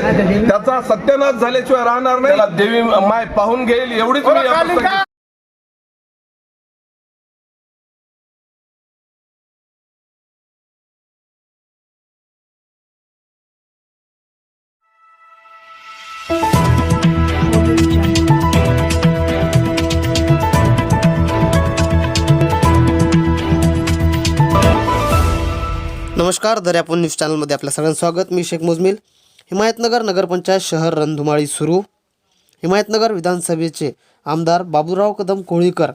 त्याचा सत्यानाश झाल्याशिवाय राहणार नाही. त्याला देवी माय पाहून घेईल एवढीच मी नमस्कार दर्यापूर न्यूज चॅनलमध्ये आपल्या सगळ्यांचं स्वागत. मी शेख मुजमिल. हिमायतनगर नगरपंचायत शहर रणधुमाळी सुरू. हिमायतनगर विधानसभेचे आमदार बाबूराव कदम कोळीकर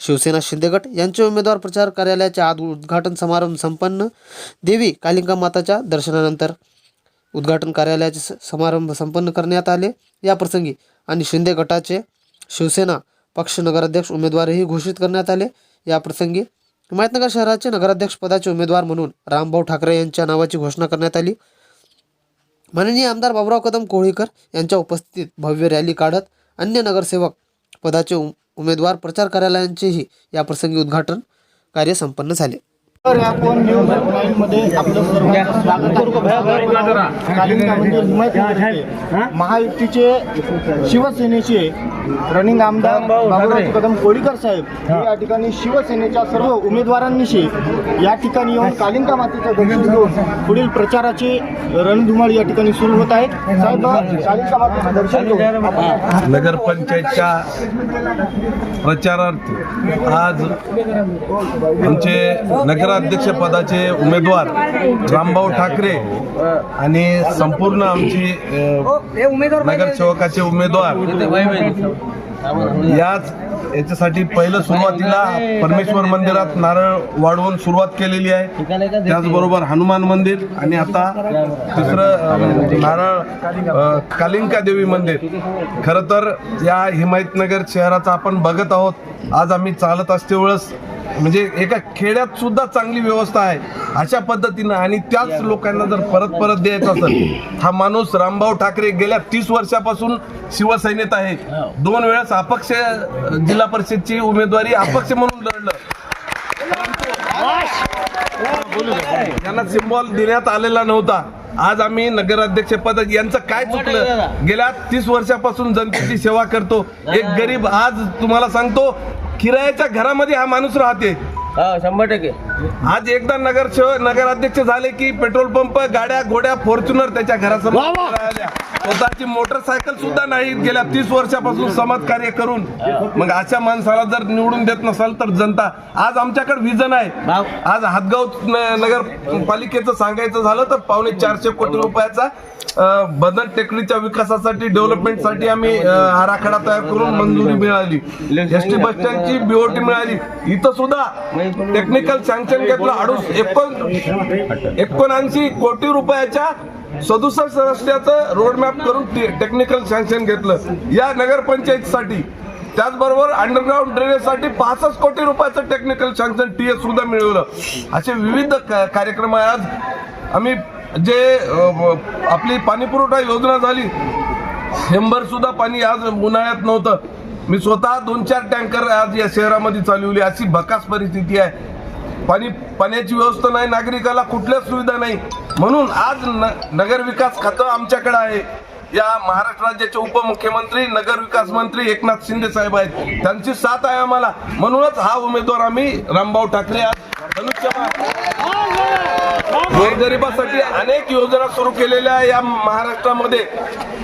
शिवसेना शिंदेगट यांचे उमेदवार प्रचार कार्यालयाचे आज उद्घाटन समारंभ संपन्न. देवी कालिका माताच्या दर्शनानंतर उद्घाटन कार्यालयाचे समारंभ संपन्न करण्यात आले. या प्रसंगी आणि शिंदे गटाचे शिवसेना पक्ष नगराध्यक्ष उमेदवारही घोषित करण्यात आले. या प्रसंगी हिमायतनगर शहराचे नगराध्यक्षपदाचे उमेदवार म्हणून रामभाऊ ठाकरे यांच्या नावाची घोषणा करण्यात आली. माननीय आमदार बाबुराव कदम कोळीकर यांच्या उपस्थितीत भव्य रॅली काढत अन्य नगरसेवक पदाचे उम- उमेदवार प्रचार कार्यालयांचेही या प्रसंगी उद्घाटन कार्य संपन्न झाले. तर आपण न्यूज लाईव्हमध्ये आपलं सर्वांचं स्वागत करतो कालिंका म्हणजे महायुतीचे शिवसेनेचे रनिंग आमदार बाबूराव कदम कोळीकर साहेब हे. या ठिकाणी शिवसेनेच्या सर्व उमेदवारांनीशी या ठिकाणी येऊन कालिंका मातेचं दर्शन घेऊन पुढील प्रचाराची रणधुमाळी या ठिकाणी सुरू होत आहे. साहेब कालिंका मातेचं दर्शन घेऊन नगरपंचायतच्या प्रचारार्थ आज आमचे नगराध्यक्ष पदाचे उमेदवार रामभाऊ ठाकरे आणि संपूर्ण आमची नगरसेवकाचे उमेदवार याच याच्यासाठी पहिलं सुरुवातीला परमेश्वर मंदिरात नारळ वाढवून सुरुवात केलेली आहे. त्याचबरोबर हनुमान मंदिर आणि आता तिसरं अ, नारळ कालिंका देवी मंदिर. खरं तर या हिमायतनगर शहराचा आपण बघत आहोत. आज आम्ही चालत असते वेळेस म्हणजे एका खेड्यात सुद्धा चांगली व्यवस्था आहे अशा पद्धतीनं आणि त्याच लोकांना जर परत परत द्यायचं असेल हा माणूस रामभाऊ ठाकरे गेल्या तीस वर्षापासून शिवसेनेत आहे. दोन वेळेस अपक्ष जिल्हा परिषदची उमेदवारी अपक्ष म्हणून लढलं. त्यांना सिम्बॉल देण्यात आलेला नव्हता. आज आम्ही नगराध्यक्ष पद यांचं काय चुकलं? गेल्या तीस वर्षापासून जनतेची सेवा करतो. एक गरीब आज तुम्हाला सांगतो किरायाच्या घरामध्ये हा माणूस राहते. हा शंभर टक्के. आज एकदा नगर नगराध्यक्ष झाले की पेट्रोल पंप गाड्या घोड्या फॉर्च्युनर त्याच्या घरासमोर स्वतःची मोटरसायकल सुद्धा नाही गेल्या तीस वर्षापासून समाज कार्य करून. मग अशा माणसाला जर निवडून देत नसाल तर जनता आज आमच्याकडे विजन आहे. आज हातगाव न- नगर पालिकेचं सांगायचं झालं तर पावणे चारशे कोटी रुपयाचा अं, बदन टेकडीच्या विकासासाठी डेव्हलपमेंटसाठी आम्ही आराखडा तयार करून मंजुरी मिळाली. एस टी बस स्टँडची बीओटी मिळाली. इथं सुद्धा टेक्निकल सँक्शन घेतलं अडूस एकोण एकोणऐंशी कोटी रुपयाच्या सदुसष्ट रस्त्याचं रोडमॅप करून टेक्निकल सँक्शन घेतलं. या नगरपंचायतीसाठी. त्याचबरोबर अंडरग्राऊंड ड्रेनेजसाठी पासष्ट कोटी रुपयाचं टेक्निकल सँक्शन टी एस सुद्धा मिळवलं. असे विविध कार्यक्रम आहे आज आम्ही जे आपली पाणीपुरवठा योजना झाली शंभर सुद्धा पाणी आज उन्हाळ्यात नव्हतं. मी स्वतः दोन चार टँकर आज या शहरामध्ये चालवली. अशी भकास परिस्थिती आहे. पाणी पाण्याची व्यवस्था नाही नागरिकाला कुठल्याच सुविधा नाही. म्हणून आज न नगर विकास खातं आमच्याकडे आहे. या महाराष्ट्र राज्याचे उपमुख्यमंत्री नगर विकास मंत्री एकनाथ शिंदे साहेब आहेत. त्यांची साथ आहे आम्हाला. म्हणूनच हा उमेदवार आम्ही रामभाऊ ठाकरे आज धनुष्यबाण गोरगरिबासाठी अनेक योजना सुरू केलेल्या आहे या महाराष्ट्रामध्ये.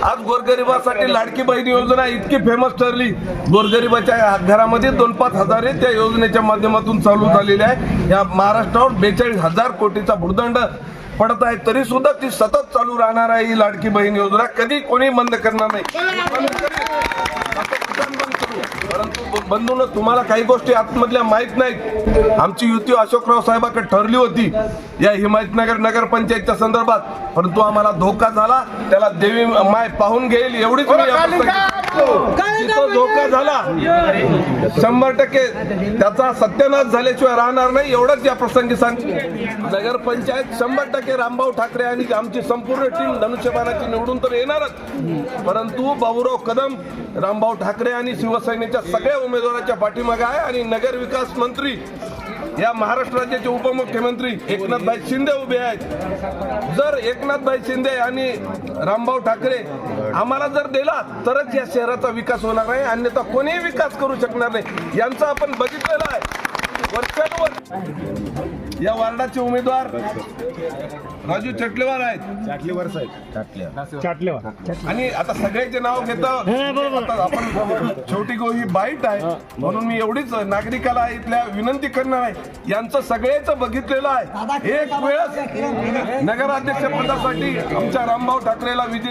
आज गोरगरिबासाठी लाडकी बहीण योजना इतकी फेमस ठरली. गोरगरिबाच्या घरामध्ये दोन पाच हजार त्या योजनेच्या माध्यमातून चालू झालेल्या आहे. या महाराष्ट्रावर बेचाळीस हजार कोटीचा भूर्दंड पडत आहे. तरी सुद्धा ती सतत चालू राहणार आहे ही लाडकी बहीण योजना. कधी कोणी बंद करणार नाही बंद करेल. आपण बंद करू. परंतु बंधून तुम्हाला काही गोष्टी आतमधल्या माहीत नाहीत. आमची युती अशोकराव साहेबाकडे ठरली होती. या हिमायतनगर नगरपंचायतच्या संदर्भात. परंतु आम्हाला धोका झाला. त्याला देवी माय पाहून घेईल एवढीच जिथं धोका झाला शंभर टक्के त्याचा सत्यानाश झाल्याशिवाय राहणार नाही एवढंच या प्रसंगी सांग नगरपंचायत शंभर टक्के रामभाऊ ठाकरे आणि आमची संपूर्ण टीम धनुष्यबाणाची निवडून तर येणारच. परंतु बाबूराव कदम रामभाऊ ठाकरे आणि शिवसेनेच्या सगळ्या उमेदवाराच्या पाठीमागे आहे आणि नगर विकास मंत्री या महाराष्ट्र राज्याचे उपमुख्यमंत्री एकनाथभाई शिंदे उभे आहेत. जर एकनाथभाई शिंदे आणि रामभाऊ ठाकरे आम्हाला जर दिला तरच या शहराचा विकास होणार आहे अन्यथा कोणीही विकास करू शकणार नाही. यांचं आपण बघितलेलं आहे. वर्षानुवर्ष या वार्डाचे उमेदवार राजू चटलेवार आहेत. आणि आता सगळ्याचे नाव घेतो आता आपण शेवटी गो ही बाईट आहे. म्हणून मी एवढीच नागरिकाला इथल्या विनंती करणार आहे. यांचं सगळ्याच बघितलेलं आहे. एक वेळेस नगराध्यक्ष पदासाठी आमच्या रामभाऊ ठाकरेला विजय